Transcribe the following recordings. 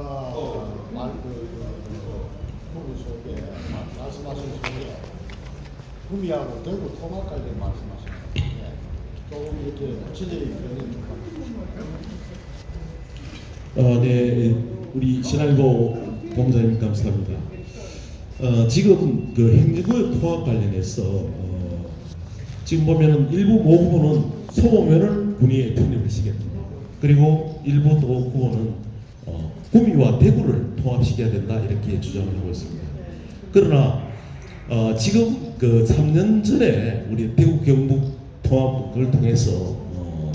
아까 말그 부분 속에 마- 말씀하신 속에 구미하고 대구 통합 관련 말씀하셨는데 조금 이렇게 구체적인 표현이 좀 어, 네, 우리 신할고 본부장님 감사합니다. 어, 지금 그 행정구역 통합 관련해서 어, 지금 보면은 일부 모 후보는 소모면을 군위에 편입하시겠다. 그리고 일부 또 후보는 어, 구미와 대구를 통합시켜야 된다 이렇게 주장을 하고 있습니다. 그러나 어, 지금 그 3년 전에 우리 대구 경북 통합을 통해서 어,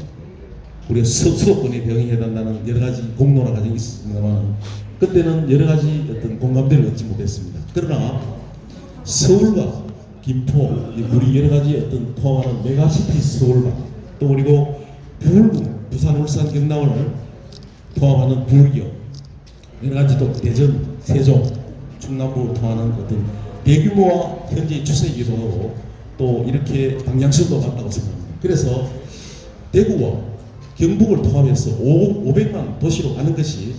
우리가 수, 수도권에 병행해달라는 여러 가지 공론화 과정이 있습니다만 그때는 여러 가지 어떤 공감대를 얻지 못했습니다. 그러나 서울과 김포, 이 우리 여러 가지 어떤 통하는 메가시티 서울과 또 그리고 부울군, 부산, 울산, 경남을 통합하는 부울기업 여러 가지 또 대전, 세종, 충남부 통하는 어떤 대규모와 현재 추세이기도 하고 또 이렇게 방향성도 맞다고 생각합니다. 그래서 대구와 경북을 통합해서 5, 500만 도시로 가는 것이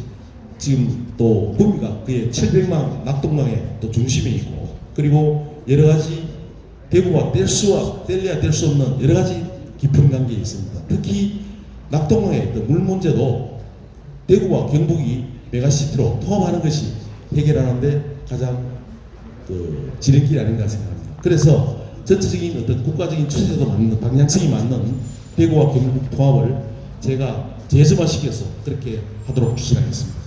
지금 또 구미가 그의 700만 낙동강의 또 중심에 있고 그리고 여러 가지 대구와 뗄 수와 뗄래야 뗄 수 없는 여러 가지 깊은 관계에 있습니다. 특히 낙동강의 어떤 물 문제도 대구와 경북이 메가시티로 통합하는 것이 해결하는데 가장 그 지름길이 아닌가 생각합니다. 그래서 전체적인 어떤 국가적인 추세도 맞는 방향성이 맞는 대구와 경북 통합을 제가 재점화시켜서 그렇게 하도록 추진하겠습니다.